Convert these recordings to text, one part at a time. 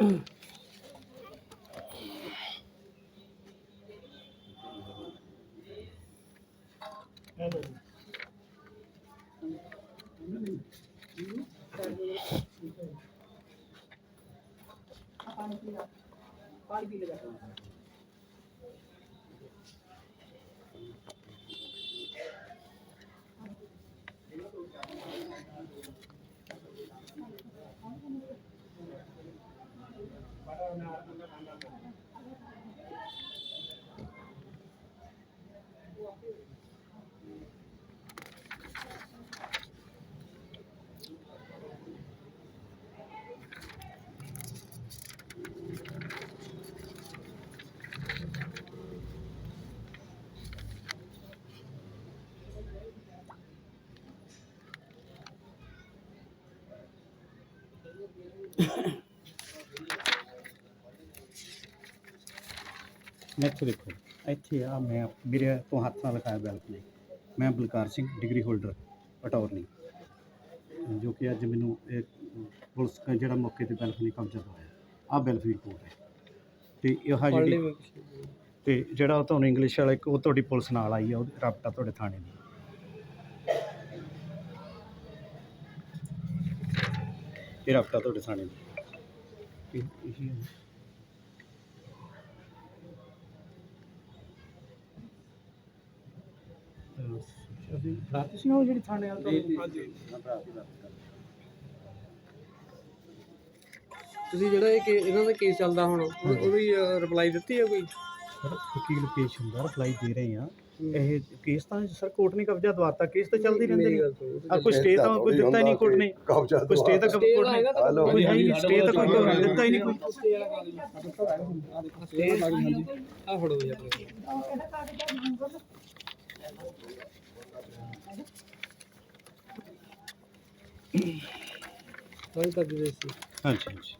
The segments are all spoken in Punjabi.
पानी पी लो पानी पी लो ਇੱਥੇ ਦੇਖੋ ਇੱਥੇ ਆ ਮੈਂ ਮੇਰੇ ਤੋਂ ਹੱਥ ਨਾਲ ਲਿਖਾਇਆ ਬੈਲਕਨੀ ਮੈਂ Balkar Singh degree holder attorney ਜੋ ਕਿ ਅੱਜ ਮੈਨੂੰ ਇਹ ਪੁਲਿਸ ਜਿਹੜਾ ਮੌਕੇ ਤੇ ਬੈਲਕਨੀ ਕਬਜ਼ਾ ਹੋਇਆ ਆ ਬੈਲਫੀ ਰਿਪੋਰਟ ਹੈ। ਤੇ ਇਹ ਜਿਹੜੀ ਤੇ ਜਿਹੜਾ ਉਹ ਤੁਹਾਨੂੰ ਇੰਗਲਿਸ਼ ਵਾਲਾ ਇੱਕ ਉਹ ਤੁਹਾਡੀ ਪੁਲਿਸ ਨਾਲ ਆਈ ਆ ਉਹ ਰਾਬਤਾ ਤੁਹਾਡੇ ਥਾਣੇ ਦੀ। ਇਹ ਰਾਬਤਾ ਤੁਹਾਡੇ ਥਾਣੇ ਦੀ ਇਹ ਇਹੀ ਹੈ ਅਹ ਅਸੀਂ ਰਾਤੀ ਸੀ ਨਾ ਉਹ ਜਿਹੜੀ ਥਾਣੇ ਵਾਲਾ ਤੁਸੀਂ ਜਿਹੜਾ ਇਹ ਕੇ- ਇਹਨਾਂ ਦਾ ਕੇਸ ਚੱਲਦਾ ਹੁਣ ਉਹ- ਉਹਦੀ ਰਿਪਲਾਈ ਦਿੱਤੀ ਹੈ ਕੋਈ? ਸਰ ਵਕੀਲ ਪੇਸ਼ ਹੁੰਦਾ ਰਿਪਲਾਈ ਦੇ ਰਹੇ ਆ। ਇਹ ਕੇਸ ਤਾਂ ਸਰ ਕੋਰਟ ਨੇ ਕਬਜ਼ਾ ਦਵਾਤਾ ਕੇਸ ਤਾਂ ਚੱਲਦੀ ਰਹਿੰਦੇ ਮੇਰੀ ਨੇ। ਗੱਲ ਸੁਣੋ ਆ ਕੋਈ ਸਟੇ ਤਾਂ ਕੋਈ ਦਿੱਤਾ ਹੀ ਨਹੀਂ ਕੋਰਟ ਨੇ। ਕਬਜ਼ਾ ਕੋਈ ਸਟੇ ਤਾਂ Stay ਕੋਰਟ ਦਾ ਨੇ ਹੈਗਾ ਤਾਂ ਹਲੋ। ਕੋਈ ਹੈ ਹੀ ਸਟੇ ਤਾਂ ਕੋਈ ਕੋਰਟ ਨੇ ਦਿੱਤਾ ਹੀ ਨਹੀਂ ਕੋਈ। ਆ ਫੜੋ ਜੀ ਆਪਣੇ ਕੋਲ। ਕੋਈ ਕਰ ਦੇ ਸੀ ਹਾਂਜੀ ਹਾਂਜੀ।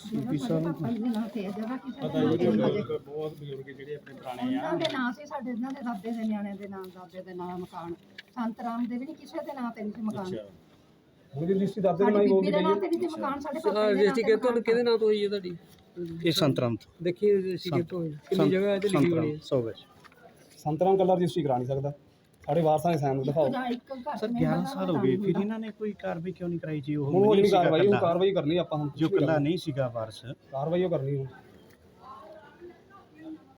ਸੀਪੀ ਸਾਹਿਬ ਪਤਾ ਬਹੁਤ ਬਜ਼ੁਰਗ ਜਿਹੜੇ ਆਪਣੇ ਪੁਰਾਣੇ ਇਹਨਾਂ ਦੇ ਨਾਂ ਸੀ ਸਾਡੇ ਇਹਨਾਂ ਦੇ ਦਾਦੇ ਦੇ ਨਿਆਣੇ ਦੇ ਨਾਂ ਦਾਦੇ ਦੇ ਨਾਂ ਮਕਾਨ। ਸੰਤ ਰਾਮ ਦੇ ਵੀ ਨਹੀਂ ਕਿਸੇ ਦੇ ਨਾਂ ਤੇ ਨਹੀਂ ਸੀ ਮਕਾਨ। ਉਹਦੀ ਲਿਸਟ ਦੱਸ ਸਾਡੀ ਬੀਬੀ ਦੇ ਨਾਂ ਤੇ ਨਹੀਂ ਸੀ ਮਕਾਨ ਸਾਡੇ ਪਾਪਾ ਆ ਦੇ ਨਾਂ ਰਜਿਸਟਰੀ ਤੇ ਕਿਹਤੋਂ ਕਿਹਦੇ ਨਾਂ ਤੋਂ ਹੋਈ ਹੈ ਤੁਹਾਡੀ? ਇਹ ਸੰਤਰਾਮ ਤੋਂ। ਦੇਖੀ ਰਜਿਸਟਰੀ ਕਿਹਤੋਂ ਹੋਈ? ਕਿੰਨੀ ਜਗ੍ਹਾ ਇਹ ਤੇ ਲਿਖੀ ਹੋਣੀ ਹੈ? 100 ਵਿੱਚ ਸੰਤਰਾਮ ਕੱਲਾ ਰਜਿਸਟਰੀ ਕਰਾ ਨਹੀਂ ਸਕਦਾ। ਸਾਡੇ ਵਾਰਸਾਂ ਦੇ ਸਾਈਨ ਦਿਖਾਓ। ਸਰ ਚ 11 ਸਾਲ ਹੋ ਗਏ। ਫਿਰ ਇਹਨਾਂ ਨੇ ਕੋਈ ਕਾਰਵਾਈ ਕਿਉਂ ਨਹੀਂ ਕਰਾਈ ਜੀ? ਉਹ ਹੁਣ ਉਹ ਜਿਹੜੀ ਕਾਰਵਾਈ ਉਹ। ਕਾਰਵਾਈ ਕਰਨੀ ਆਪਾਂ ਹੁਣ ਜੋ ਕੱਲਾ ਨਹੀਂ ਸੀਗਾ ਵਾਰਸ। ਕਾਰਵਾਈ ਉਹ ਕਰਨੀ ਹੁਣ।